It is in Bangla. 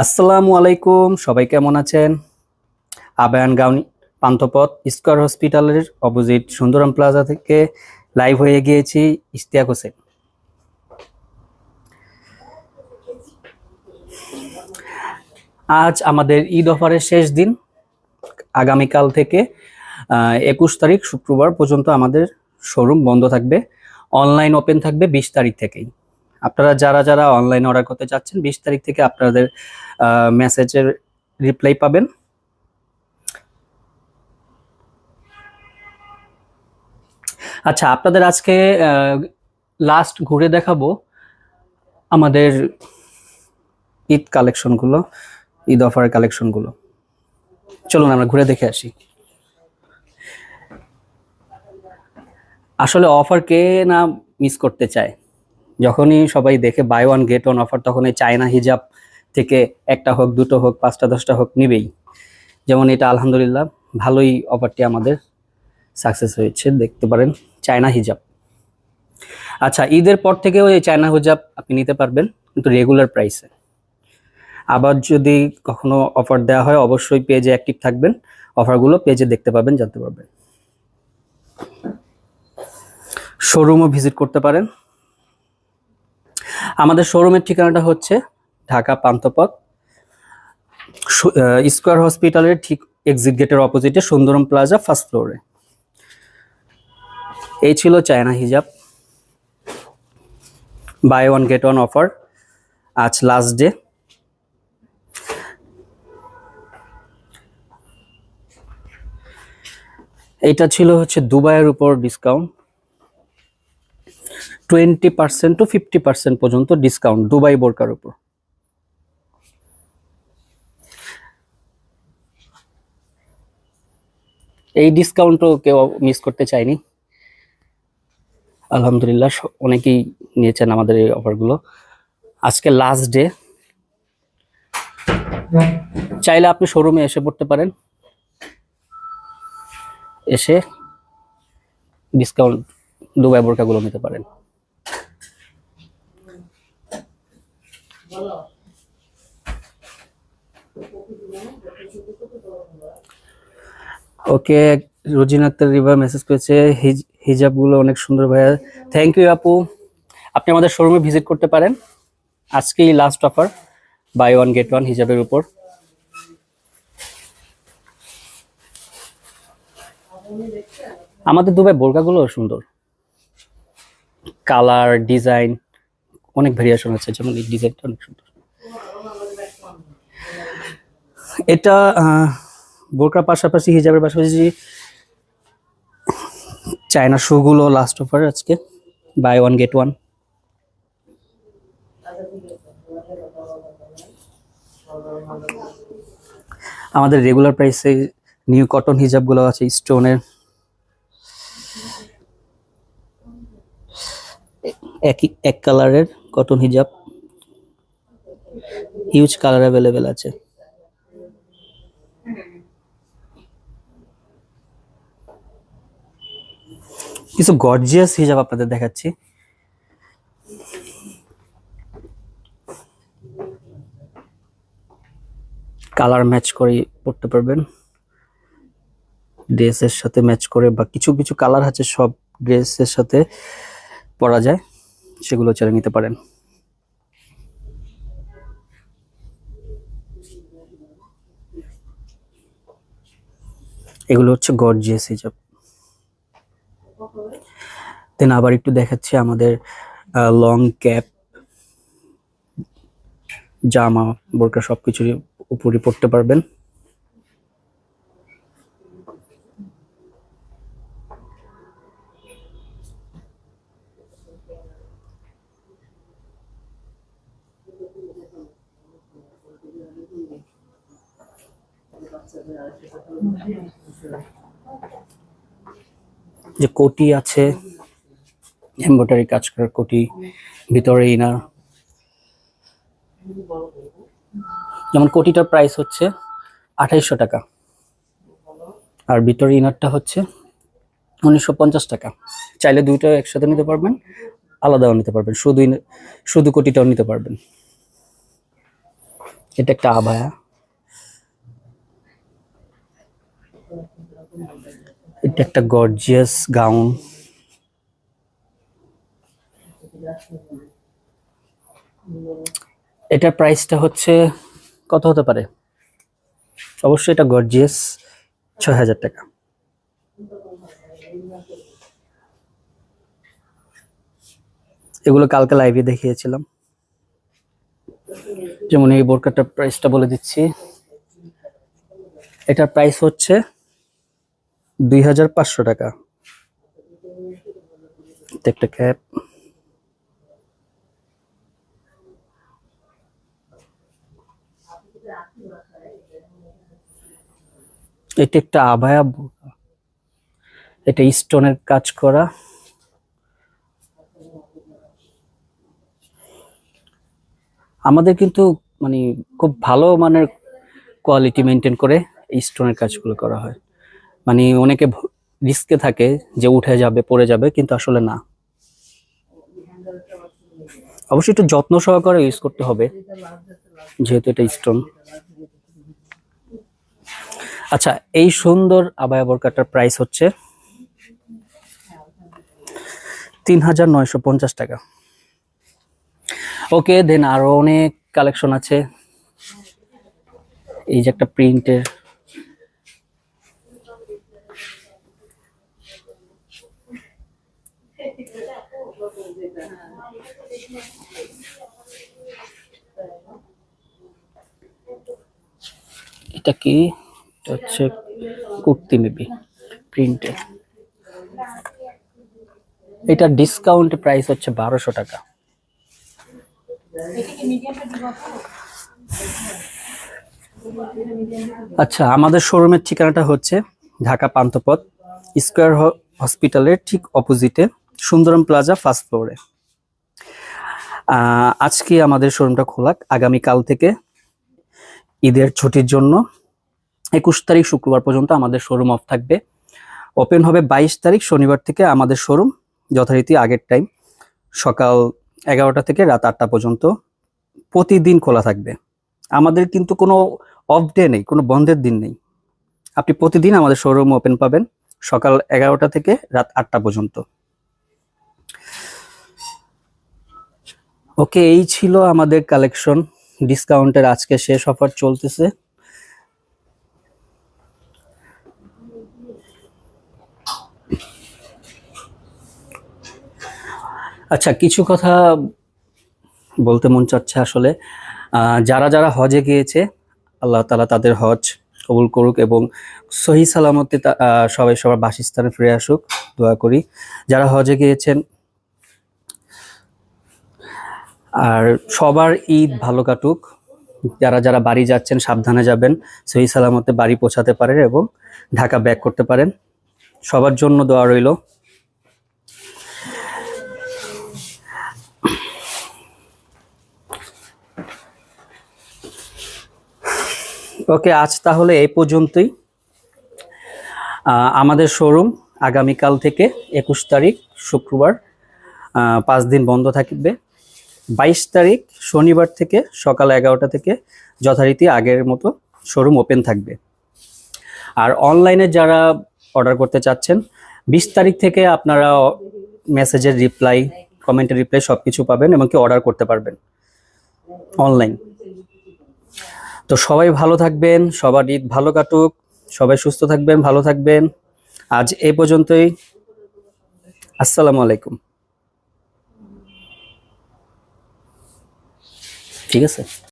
আসসালামু আলাইকুম, সবাই কেমন আছেন? আবায়ান গাউনি, পান্থপথ স্কোয়ার হসপিটালের অপোজিট সুন্দরম প্লাজা থেকে লাইভ হয়ে গিয়েছি ইশতিয়াক হোসেন। আজ আমাদের ঈদ অফারের শেষ দিন, আগামীকাল থেকে একুশ তারিখ শুক্রবার পর্যন্ত আমাদের শোরুম বন্ধ থাকবে, অনলাইন ওপেন থাকবে বিশ তারিখ থেকেই। আপনারা যারা যারা অনলাইন অর্ডার করতে চাচ্ছেন, বিশ তারিখ থেকে আপনাদের মেসেজের রিপ্লাই পাবেন। আচ্ছা আপনাদের আজকে লাস্ট ঘুরে দেখাবো আমাদের ঈদ কালেকশনগুলো, ঈদ অফার কালেকশনগুলো। চলুন আমরা ঘুরে দেখে আসি। আসলে অফার কে না মিস করতে চায়? যখনই সবাই দেখে buy one get one offer তখন এই চায়না হিজাব থেকে একটা হোক, দুটো হোক, পাঁচটা, দশটা হোক নিবেই। যেমন এটা আলহামদুলিল্লাহ, ভালোই অফারটি আমাদের সাকসেস হয়েছে, দেখতে পারেন চায়না হিজাব আচ্ছা ঈদের পর থেকেও এই চায়না হিজাব আপনি নিতে পারবেন, কিন্তু রেগুলার প্রাইসে আবার যদি কখনো অফার দেওয়া হয়, অবশ্যই পেজে অ্যাক্টিভ থাকবেন অফারগুলো পেজে দেখতে পাবেন, জানতে পারবেন। শোরুমও ভিজিট করতে পারেন। আমাদের শোরুমের ঠিকানাটা হচ্ছে ঢাকা আহ, স্কোয়ার হসপিটালের ঠিক এক্সিট গেটের অপোজিটে সুন্দরম প্লাজা ফার্স্ট ফ্লোরে এই ছিল চায়না হিজাব। Buy one get one offer আজ লাস্ট ডে এইটা ছিল হচ্ছে দুবাইয়ের উপর discount twenty percent to fifty percent পর্যন্ত ডিসকাউন্ট দুবাই বোরকার উপর। এই ডিসকাউন্টও কেউ মিস করতে চায়নি। আলহামদুলিল্লাহ অনেকেই নিয়েছেন আমাদের এই অফারগুলো আজকে লাস্ট ডে চাইলে আপনি শোরুমে এসে পড়তে পারেন। এসে ডিসকাউন্ট দুবাই বোরকাগুলো নিতে পারেন। ওকে রোজিন আক্তার রিবা মেসেজ করেছে হিজ- হিজাবগুলো অনেক সুন্দর ভাইয়া। থ্যাংক ইউ আপু। আপনি আমাদের শোরুমে ভিজিট করতে পারেন। আজকেই last offer buy one get one হিজাবের উপর। আমাদের দুবাই বোরকাগুলো সুন্দর। কালার, ডিজাইন, অনেক ভেরিয়েশন আছে, যেমন এই ডিজাইনটা অনেক সুন্দর। এটা বোরকার পাশাপাশি, হিজাবের পাশাপাশি চায়না শুগুলো লাস্ট অফার আজকে। বাই ওয়ান গেট ওয়ান আমাদের রেগুলার প্রাইসে নিউ কটন হিজাবগুলো আছে স্টোনের একই, এক কালারের কটন হিজাব। হিউজ কালার অ্যাভেলেবেল আছে। কিছু গর্জিয়াস হিজাব আপনাদের দেখাচ্ছি। কালার ম্যাচ করে পড়তে পারবেন। ড্রেসের সাথে ম্যাচ করে বা কিছু কিছু কালার আছে, সব ড্রেসের সাথে পরা যায়, সেগুলো ছেড়ে নিতে পারেন। এগুলো হচ্ছে গর্জিয়াস হিজাব দেন আবার একটু দেখাচ্ছি আমাদের লং ক্যাপ জামা, বোরকা সবকিছুর উপরই পড়তে পারবেন। যে কোটি আছে এমব্রয়ডারি কাজ করার কোটি, ভিতরে ইনার যেমন কোটিটার প্রাইস হচ্ছে আঠাইশশো টাকা। আর ভিতরে ইনারটা হচ্ছে উনিশশো পঞ্চাশ টাকা। চাইলে দুইটা একসাথে নিতে পারবেন, আলাদাও নিতে পারবেন। শুধু শুধু কোটিটাও নিতে পারবেন। এটা একটা আভায়া। এটা একটা গর্জিয়াস গাউন এটার প্রাইসটা হচ্ছে কত হতে পারে? অবশ্যই এটা গর্জিয়াস ছয় হাজার টাকা। এগুলো কালকে লাইভে দেখিয়েছিলাম। যেমন এই বোরকাটার প্রাইসটা বলে দিচ্ছি। এটার প্রাইস হচ্ছে দুই হাজার পাঁচশো টাকা। একটা ক্যাপ এটা একটা বোরকা। এটা স্টোনের কাজ করা। আমাদের কিন্তু মানে খুব ভালো মানের কোয়ালিটি মেনটেন করে এই স্টোনের কাজগুলো করা হয়। মানে অনেকে রিস্কে থাকে যে উঠে যাবে, পড়ে যাবে, কিন্তু আসলে না। অবশ্যই একটু যত্ন সহকারে ইউজ করতে হবে। যেহেতু এটা স্টোন আচ্ছা এই সুন্দর আবায়া বোরকাটার প্রাইস হচ্ছে তিন হাজার নয়শো পঞ্চাশ টাকা। ওকে দেন আরও অনেক কালেকশন আছে। এই যে একটা প্রিন্টের এটা কি? হচ্ছে কুর্তি মেবি প্রিন্টের এটা ডিসকাউন্ট প্রাইস হচ্ছে বারোশো টাকা। আচ্ছা আমাদের শোরুমের ঠিকানাটা হচ্ছে ঢাকা পান্থপথ, স্কোয়ার হসপিটালের ঠিক অপোজিটে সুন্দরম প্লাজা ফার্স্ট ফ্লোরে আজকে আমাদের শোরুমটা খোলা আগামীকাল থেকে ঈদের ছুটির জন্য একুশ তারিখ শুক্রবার পর্যন্ত আমাদের শোরুম অফ থাকবে। ওপেন হবে বাইশ তারিখ, শনিবার থেকে আমাদের শোরুম যথারীতি আগের টাইম সকাল এগারোটা থেকে রাত আটটা পর্যন্ত প্রতিদিন খোলা থাকবে। আমাদের কিন্তু কোনো অফ ডে নেই, কোনো বন্ধের দিন নেই। আপনি প্রতিদিন আমাদের শোরুম ওপেন পাবেন, সকাল এগারোটা থেকে রাত আটটা পর্যন্ত। ওকে এই ছিল আমাদের কালেকশন ডিসকাউন্টের আজকে শেষ অফার চলতেছে। আচ্ছা কিছু কথা বলতে মন চাচ্ছে আসলে। যারা যারা হজে গিয়েছে, আল্লাহ তালা তাদের হজ কবুল করুক এবং সহি সালামতে সবাই সবার বাসস্থানে ফিরে আসুক, দোয়া করি। যারা হজে গিয়েছেন আর সবার ঈদ ভালো কাটুক। যারা যারা বাড়ি যাচ্ছেন, সাবধানে যাবেন সহি সালামতে বাড়ি পৌঁছাতে পারেন এবং ঢাকা ব্যাক করতে পারেন। সবার জন্য দোয়া রইল। ওকে, আজ তাহলে এই পর্যন্তই। আমাদের শোরুম আগামীকাল থেকে একুশ তারিখ শুক্রবার। পাঁচ দিন বন্ধ থাকবে। বাইশ তারিখ শনিবার থেকে সকাল এগারোটা থেকে যথারীতি আগের মতো শোরুম ওপেন থাকবে। আর অনলাইনে যারা অর্ডার করতে চাচ্ছেন, বিশ তারিখ থেকে আপনারা মেসেজের রিপ্লাই, কমেন্টের রিপ্লাই সব কিছু পাবেন এবং কি অর্ডার করতে পারবেন অনলাইন। তো সবাই ভালো থাকবেন, সবার ঈদ ভালো কাটুক, সবাই সুস্থ থাকবেন, ভালো থাকবেন। আজ এ পর্যন্তই। আসসালামু আলাইকুম। ঠিক আছে?